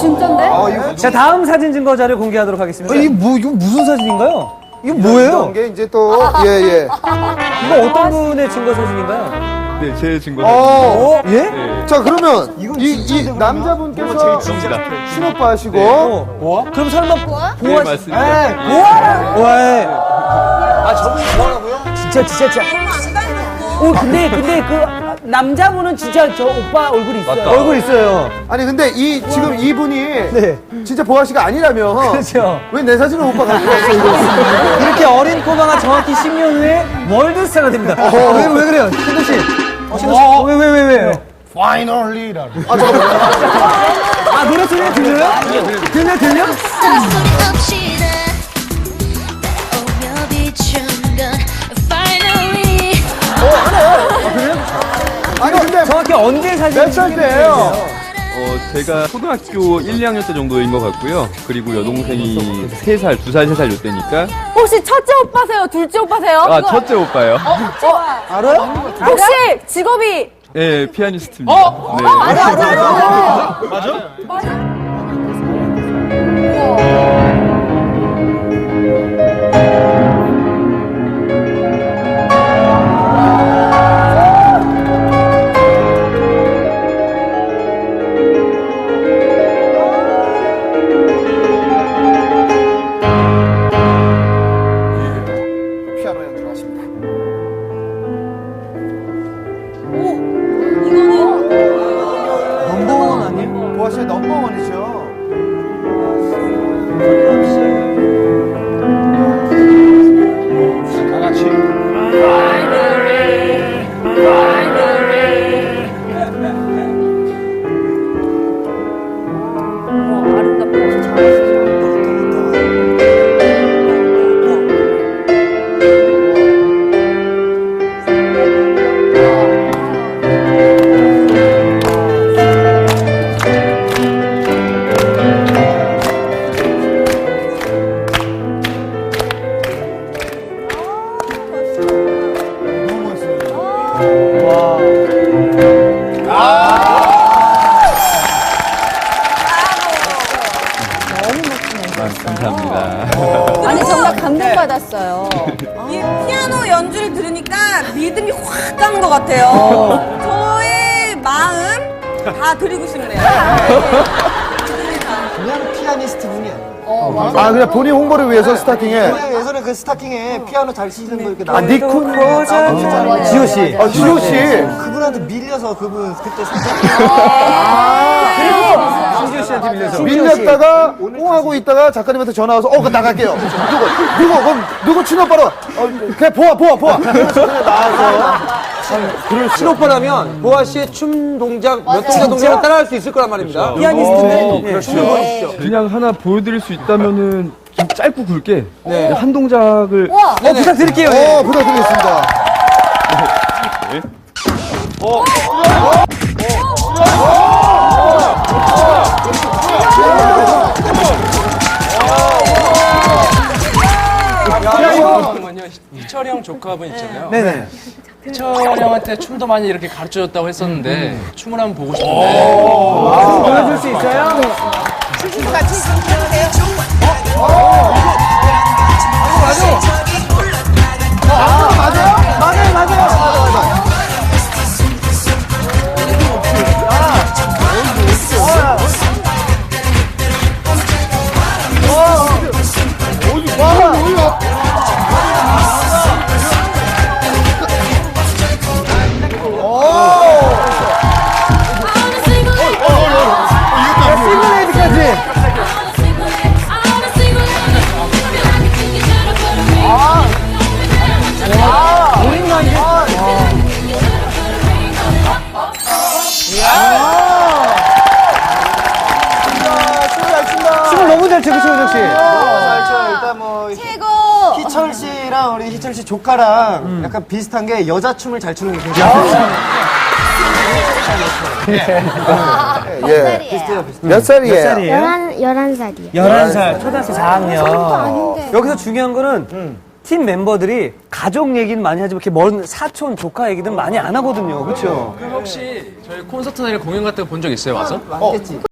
진짠데? 자, 다음 사진 증거 자료 공개하도록 하겠습니다. 어, 이게 뭐, 이거 무슨 사진인가요? 이거 뭐예요? 게 이제 또, 예, 예. 이거 어떤 분의 증거 사진인가요? 네, 제 증거. 어, 예? 네. 자, 그러면 이, 이 남자분께서 친오빠 하시고, 어. 그럼 설마 보아? 네, 맞습니다. 보아라? 왜? 아, 저분 보아라고요? 진짜, 진짜, 진짜. 오, 근데, 근데 그 남자분은 진짜 저 오빠 얼굴이 있어요. 얼굴 있어요. 아니, 근데 이, 지금 이분이 네. 진짜 보아 씨가 아니라면, 그렇죠. 왜 내 사진을 오빠 가지고 왔어. 이렇게 어린 코바가 정확히 10년 후에 월드스타가 됩니다. 어, 왜, 왜 그래요? 신도 씨. 어, 신도 씨. 어, 왜, 왜, 왜, 왜? 파이널리라는. 아, 노래 소리가 들려요? 들려, 들려? 소리 없이 다 아니, 근데 정확히 언제 사진 몇 살 때예요? 어, 제가 초등학교 1, 2학년 때 정도인 것 같고요. 그리고 여동생이 3살, 2살, 3살 요 때니까. 혹시 첫째 오빠세요? 둘째 오빠세요? 아, 첫째 오빠요. 알아요? 혹시 직업이 네, 피아니스트입니다. 네. 피아노 감사합니다. 아니 정말 감동받았어요. 이 피아노 연주를 들으니까 믿음이 확 가는 것 같아요. 저의 마음 다 드리고 싶네요. 그냥 피아니스트 분이 아니에요. 아, 그냥 본인 홍보를 위해서 스타팅에. 그냥 예전에 그 스타킹에 피아노 잘 치는 거 이렇게 아, 나오는 니쿤. 지호 씨. 아, 지호 씨. 그분한테 밀려서 그분 그때 살짝 신 지호 씨한테 밀려서. 밀렸다가 옹하고 있다가 작가님한테 전화 와서 어, 그 나갈게요. 누구 누구 그럼 누구 친오빠로 어, 그냥 보아 보아 보아. 그래서 그냥 나와서 친오빠라면 보아 씨의 춤 동작 몇 동작 동작을 따라할 수 있을 거란 말입니다. 예. 춤을 보여주시죠. 그냥 하나 보여드릴 수 있다면은 좀 짧고 굵게 한 동작을 어, 부탁드릴게요. 예. 어 부탁드리겠습니다. 잠깐만요. 희철이 형 조카분 있잖아요. 네네. 희철이 형한테 춤도 많이 이렇게 가르쳐줬다고 했었는데 춤을 한번 보고 싶은데. 보여줄 수 있어요? 싱글레이드 잘 추고 최은혁 씨. 잘 춰요. 일단 뭐 최고. 희철 씨랑 우리 희철 씨 조카랑 약간 비슷한 게 여자 춤을 잘 추는 게 굉장히 예. 비슷해요. 비슷해요. 몇 살이에요? 몇 살이에요? 11살이요 11살, 초등학생 4학년. 여기서 중요한 거는 팀 멤버들이 가족 얘기는 많이 하지만 이렇게 먼 사촌, 조카 얘기는 많이 안 하거든요. 그렇죠? 그럼 혹시 저희 콘서트나 이런 공연 같은 거 본 적 있어요 와서? 많겠지.